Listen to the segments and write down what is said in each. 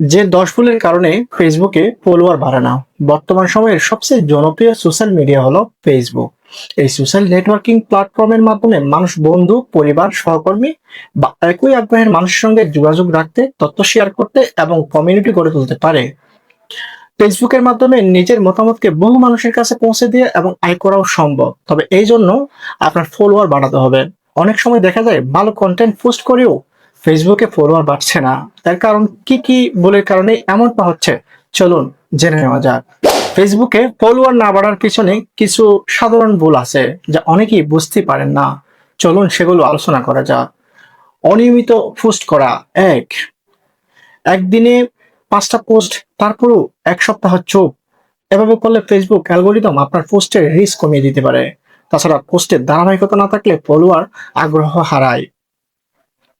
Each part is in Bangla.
যে দশ ভুলের কারণে ফেসবুকে ফলোয়ার বাড়ে না। বর্তমান সময়ের সবচেয়ে জনপ্রিয় সোশ্যাল মিডিয়া হলো ফেসবুক এই সোশ্যাল নেটওয়ার্কিং প্ল্যাটফর্মের মাধ্যমে মানুষ বন্ধু, পরিবার, সহকর্মী বা একই আগ্রহের মানুষের সঙ্গে যোগাযোগ রাখতে, তথ্য শেয়ার করতে এবং কমিউনিটি গড়ে তুলতে পারে। ফেসবুকের মাধ্যমে নিজের মতামতকে বহু মানুষের কাছে পৌঁছে দিয়ে এবং আয় করাও সম্ভব। তবে এই জন্য আপনার ফলোয়ার বাড়াতে হবে। অনেক সময় দেখা যায়, ভালো কন্টেন্ট পোস্ট করেও ফেসবুকে ফলোয়ার বাড়ছে না, তার কারণ কি কি বলে কারণে এমনটা হচ্ছে? চলুন জেনে নেওয়া যাক। ফেসবুকে ফলোয়ার না বাড়ার পিছনে কিছু সাধারণ ভুল আছে যা অনেকেই বুঝতে পারেন না। চলুন সেগুলো আলোচনা করা যাক। অনিয়মিত পোস্ট করা, এক। একদিনে পাঁচটা পোস্ট, তারপরও এক সপ্তাহ চোখ এভাবে করলে ফেসবুক অ্যালগোরিদম আপনার পোস্টের রিস্ক কমিয়ে দিতে পারে। তাছাড়া পোস্টের ধারাবাহিকতা না থাকলে ফলোয়ার আগ্রহ হারায়।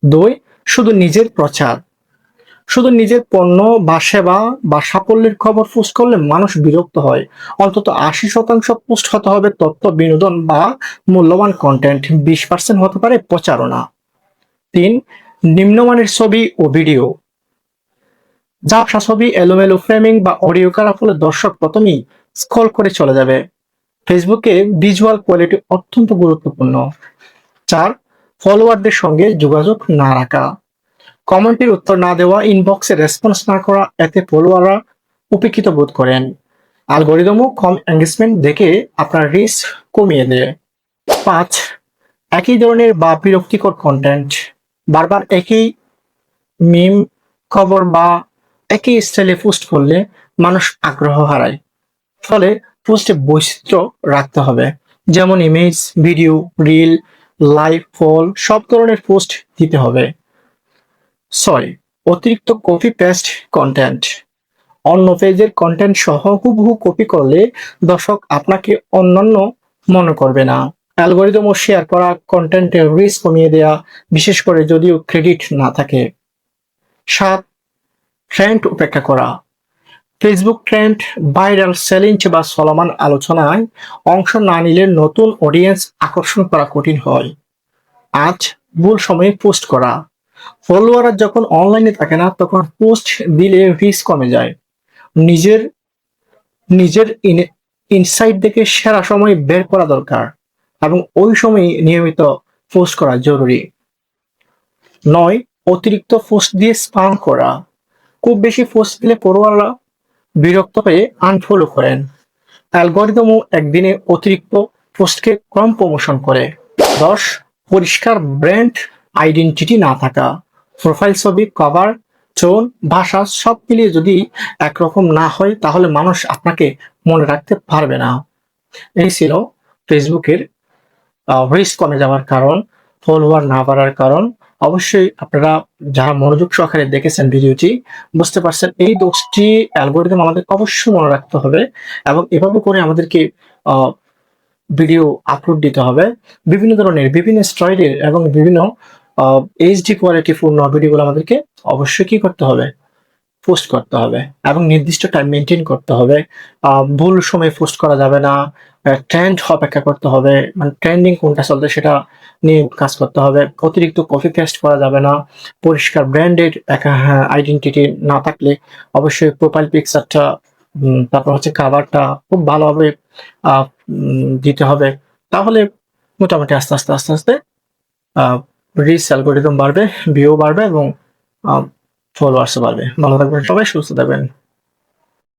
দুই শুধু নিজের প্রচার, শুধু নিজের পণ্য বা সেবা বা সাফল্যের খবর পোস্ট করলে মানুষ বিরক্ত হয়। অন্তত আশি শতাংশ পোস্ট হতে হবে তথ্য, বিনোদন বা মূল্যবান কন্টেন্ট বিশ পার্সেন্ট হতে পারে প্রচারণা। তিন, নিম্নমানের ছবি ও ভিডিও। ঝাপসা ছবি, এলোমেলো ফ্রেমিং বা অডিও করার ফলে দর্শক প্রথমেই স্ক্রল করে চলে যাবে। ফেসবুকে ভিজুয়াল কোয়ালিটি অত্যন্ত গুরুত্বপূর্ণ। চার ফলোয়ারদের সঙ্গে যোগাযোগ না রাখা। কমেন্টের উত্তর না দেওয়া ইনবক্সে রেসপন্স না করা, এতে ফলোয়াররা উপেক্ষিত বোধ করেন। অ্যালগোরিদমও কম এঙ্গেজমেন্ট দেখে আপনার রিস্ক কমিয়ে দেয়। পাঁচ, একই ধরনের বা বিরক্তিকর কন্টেন্ট বারবার একই মিম খবর বা একই স্টাইলে পোস্ট করলে মানুষ আগ্রহ হারায়। ফলে পোস্টে বৈচিত্র্য রাখতে হবে। যেমন ইমেজ ভিডিও রিল লাইভ ফল সব ধরনের পোস্ট দিতে হবে। সরি অতিরিক্ত কপি পেস্ট কন্টেন্ট অন্য পেজের কন্টেন্ট সহ হুবহু কপি করলে দর্শক আপনাকে অন্যান্য মনে করবে না। অ্যালগোরিদম ও শেয়ার করা কন্টেন্টের রিস্ক কমিয়ে দেয়া, বিশেষ করে যদিও ক্রেডিট না থাকে। সাত ট্রেন্ড উপেক্ষা করা। ফেসবুক ট্রেন্ড ভাইরাল চ্যালেঞ্জ বা চলমান আলোচনায় অংশ না নিলে নতুন অডিয়েন্স আকর্ষণ করা কঠিন হয়। আজ ভুল সময়ে পোস্ট করা। ফলোয়ার যখন অনলাইনে থাকে না, তখন পোস্ট দিলে রিস্ক কমে যায়। নিজের নিজের ইনসাইট দেখে সেরা সময় বের করা দরকার এবং ওই সময় নিয়মিত পোস্ট করা জরুরি। নয়, অতিরিক্ত পোস্ট দিয়ে স্পাম করা। খুব বেশি পোস্ট দিলে পড়ুয়াররা বিরক্ত হয়ে আনফলো করেন। অ্যালগোরিদমও একদিনে অতিরিক্ত পোস্টকে কম প্রমোশন করে। দশ পরিষ্কার ব্র্যান্ড আইডেন্টিটি না থাকা প্রোফাইল ছবি কভার টোন ভাষা সব মিলিয়ে যদি একরকম না হয়, তাহলে মানুষ আপনাকে মনে রাখতে পারবে না। এই ছিল ফেসবুকের রিস্ক কমে যাওয়ার কারণ ফলোয়ার না বাড়ার কারণ। অবশ্যই আপনারা যারা মনোযোগ সহকারে দেখেছেন ভিডিওটি, বুঝতে পারছেন এই দোষটি অ্যালগোরিদম আমাদের অবশ্যই মনে রাখতে হবে এবং এভাবে করে আমাদেরকে ভিডিও আপলোড দিতে হবে। বিভিন্ন ধরনের, বিভিন্ন স্টাইলের এবং বিভিন্ন এইচডি কোয়ালিটি পূর্ণ ভিডিওগুলো আমাদেরকে অবশ্যই কি করতে হবে? পোস্ট করতে হবে এবং নির্দিষ্ট টাইম মেনটেন করতে হবে। ভুল সময় পোস্ট করা যাবে না। ট্রেন্ড অপেক্ষা করতে হবে। মানে ট্রেন্ডিং কোনটা চলতে সেটা নিয়ে কাজ করতে হবে। অতিরিক্ত কপি পেস্ট করা যাবে না। পরিষ্কার ব্র্যান্ডেড আইডেন্টিটি না থাকলে অবশ্যই প্রোফাইল পিকচারটা তারপর হচ্ছে কাভারটা খুব ভালোভাবে দিতে হবে। তাহলে মোটামুটি আস্তে আস্তে আস্তে আস্তে রিচ অ্যালগোরিদম বাড়বে ভিউ বাড়বে এবং ফলোয়ার্স বাড়বে ভালো থাকবেন সবাই সুস্থ থাকবেন।